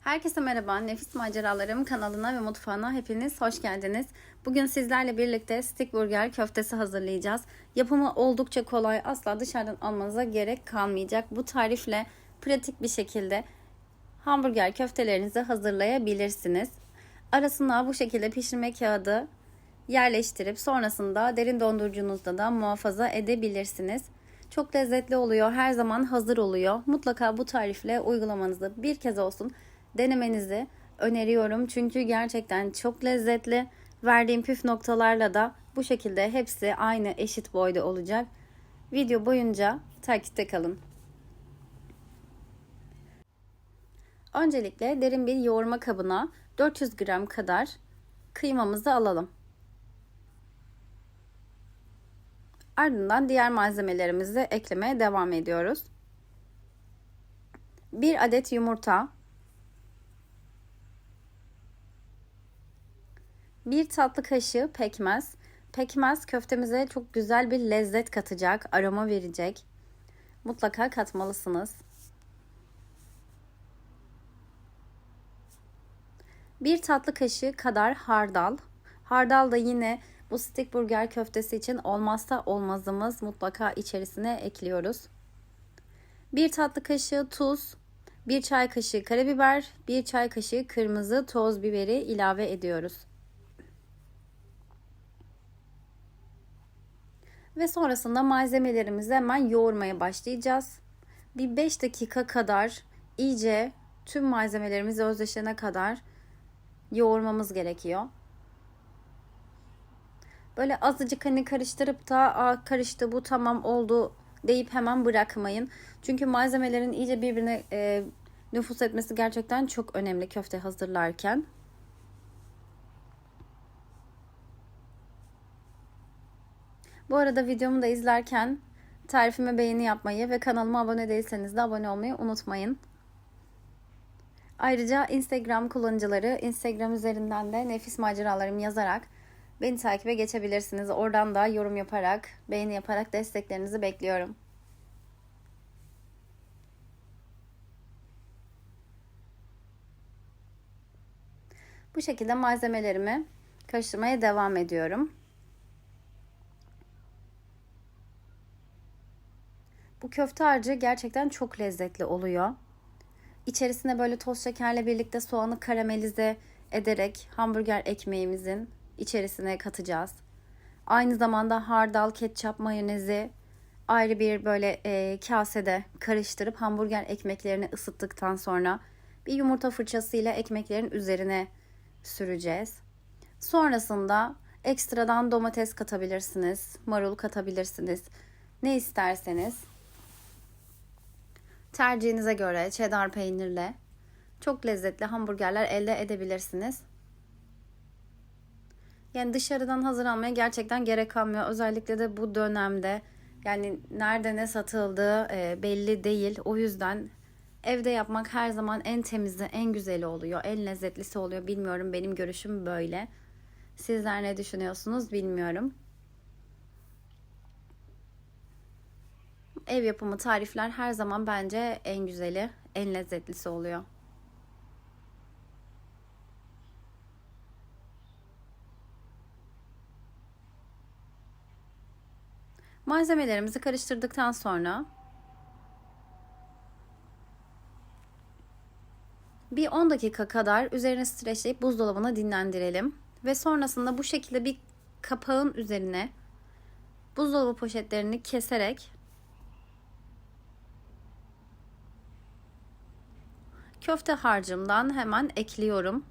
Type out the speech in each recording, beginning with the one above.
Herkese merhaba. Nefis Maceralarım kanalına ve mutfağına hepiniz hoş geldiniz. Bugün sizlerle birlikte stick burger köftesi hazırlayacağız. Yapımı oldukça kolay. Asla dışarıdan almanıza gerek kalmayacak. Bu tarifle pratik bir şekilde hamburger köftelerinizi hazırlayabilirsiniz. Arasına bu şekilde pişirme kağıdı yerleştirip sonrasında derin dondurucunuzda da muhafaza edebilirsiniz. Çok lezzetli oluyor. Her zaman hazır oluyor. Mutlaka bu tarifle uygulamanızı bir kez olsun denemenizi öneriyorum. Çünkü gerçekten çok lezzetli. Verdiğim püf noktalarla da bu şekilde hepsi aynı eşit boyda olacak. Video boyunca takipte kalın. Öncelikle derin bir yoğurma kabına 400 gram kadar kıymamızı alalım. Ardından diğer malzemelerimizi eklemeye devam ediyoruz. 1 adet yumurta, 1 tatlı kaşığı pekmez. Pekmez köftemize çok güzel bir lezzet katacak, aroma verecek. Mutlaka katmalısınız. 1 tatlı kaşığı kadar hardal. Hardal da yine bu stick burger köftesi için olmazsa olmazımız mutlaka içerisine ekliyoruz. 1 tatlı kaşığı tuz, 1 çay kaşığı karabiber, 1 çay kaşığı kırmızı toz biberi ilave ediyoruz. Ve sonrasında malzemelerimizi hemen yoğurmaya başlayacağız. Bir 5 dakika kadar iyice tüm malzemelerimiz özleşene kadar yoğurmamız gerekiyor. Böyle azıcık hani karıştırıp da Aa, karıştı bu tamam oldu deyip hemen bırakmayın. Çünkü malzemelerin iyice birbirine e, nüfus etmesi gerçekten çok önemli köfte hazırlarken. Bu arada videomu da izlerken tarifime beğeni yapmayı ve kanalıma abone değilseniz de abone olmayı unutmayın. Ayrıca Instagram kullanıcıları Instagram üzerinden de nefis maceralarım yazarak beni takibe geçebilirsiniz. Oradan da yorum yaparak, beğeni yaparak desteklerinizi bekliyorum. Bu şekilde malzemelerimi karıştırmaya devam ediyorum. Köfte harcı gerçekten çok lezzetli oluyor. İçerisine böyle toz şekerle birlikte soğanı karamelize ederek hamburger ekmeğimizin içerisine katacağız. Aynı zamanda hardal, ketçap, mayonezi ayrı bir böyle e, kasede karıştırıp hamburger ekmeklerini ısıttıktan sonra bir yumurta fırçasıyla ekmeklerin üzerine süreceğiz. Sonrasında ekstradan domates katabilirsiniz, marul katabilirsiniz. Ne isterseniz tercihinize göre cheddar peynirle çok lezzetli hamburgerler elde edebilirsiniz. Yani dışarıdan hazır almaya gerçekten gerek kalmıyor. Özellikle de bu dönemde yani nerede ne satıldığı e, belli değil. O yüzden evde yapmak her zaman en temizi, en güzeli oluyor. En lezzetlisi oluyor. Bilmiyorum benim görüşüm böyle. Sizler ne düşünüyorsunuz bilmiyorum. Ev yapımı tarifler her zaman bence en güzeli, en lezzetlisi oluyor. Malzemelerimizi karıştırdıktan sonra bir 10 dakika kadar üzerine streçleyip buzdolabına dinlendirelim. Ve sonrasında bu şekilde bir kapağın üzerine buzdolabı poşetlerini keserek köfte harcımdan hemen ekliyorum.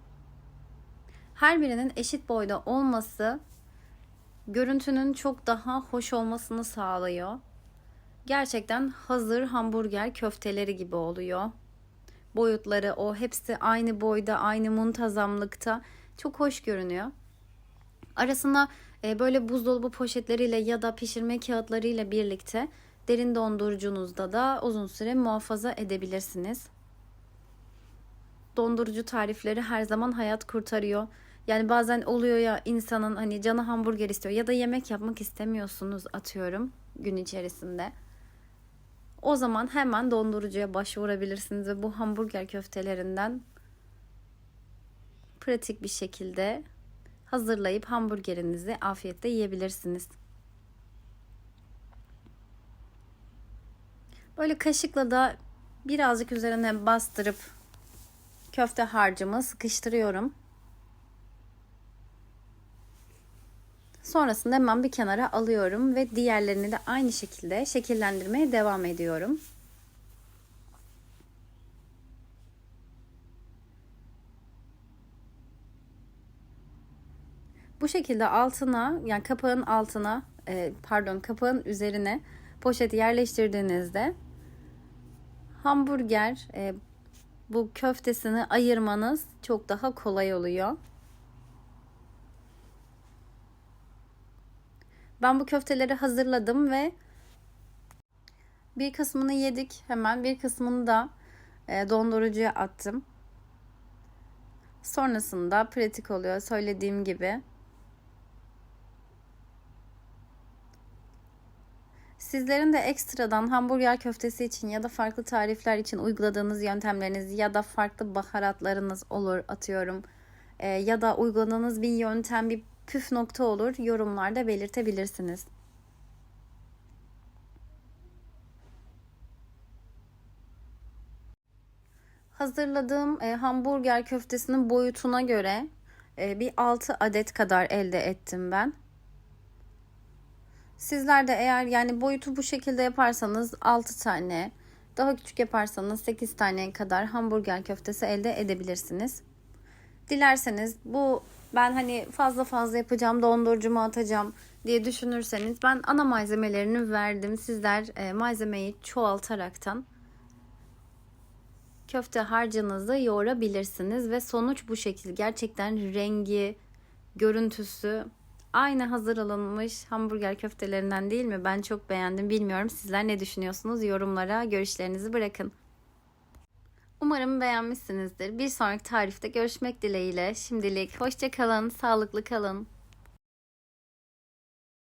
Her birinin eşit boyda olması görüntünün çok daha hoş olmasını sağlıyor. Gerçekten hazır hamburger köfteleri gibi oluyor. Boyutları o hepsi aynı boyda, aynı muntazamlıkta çok hoş görünüyor. Arasına e, böyle buzdolabı poşetleriyle ya da pişirme kağıtlarıyla birlikte derin dondurucunuzda da uzun süre muhafaza edebilirsiniz. Dondurucu tarifleri her zaman hayat kurtarıyor. Yani bazen oluyor ya insanın hani canı hamburger istiyor ya da yemek yapmak istemiyorsunuz atıyorum gün içerisinde. O zaman hemen dondurucuya başvurabilirsiniz ve bu hamburger köftelerinden pratik bir şekilde hazırlayıp hamburgerinizi afiyetle yiyebilirsiniz. Böyle kaşıkla da birazcık üzerine bastırıp köfte harcımı sıkıştırıyorum. Sonrasında hemen bir kenara alıyorum ve diğerlerini de aynı şekilde şekillendirmeye devam ediyorum. Bu şekilde altına yani kapağın altına e, pardon kapağın üzerine poşeti yerleştirdiğinizde hamburger e, bu köftesini ayırmanız çok daha kolay oluyor. Ben bu köfteleri hazırladım ve bir kısmını yedik. Hemen bir kısmını da e, dondurucuya attım. Sonrasında pratik oluyor söylediğim gibi. Sizlerin de ekstradan hamburger köftesi için ya da farklı tarifler için uyguladığınız yöntemleriniz ya da farklı baharatlarınız olur atıyorum. E, ya da uyguladığınız bir yöntem bir püf nokta olur yorumlarda belirtebilirsiniz. Hazırladığım e, hamburger köftesinin boyutuna göre e, bir 6 adet kadar elde ettim ben. Sizler de eğer yani boyutu bu şekilde yaparsanız 6 tane, daha küçük yaparsanız 8 tane kadar hamburger köftesi elde edebilirsiniz. Dilerseniz bu ben hani fazla fazla yapacağım, dondurucuma atacağım diye düşünürseniz ben ana malzemelerini verdim. Sizler e, malzemeyi çoğaltaraktan köfte harcınızı yoğurabilirsiniz ve sonuç bu şekil. Gerçekten rengi, görüntüsü aynı hazır alınmış hamburger köftelerinden değil mi? Ben çok beğendim. Bilmiyorum sizler ne düşünüyorsunuz? Yorumlara görüşlerinizi bırakın. Umarım beğenmişsinizdir. Bir sonraki tarifte görüşmek dileğiyle. Şimdilik hoşça kalın, sağlıklı kalın.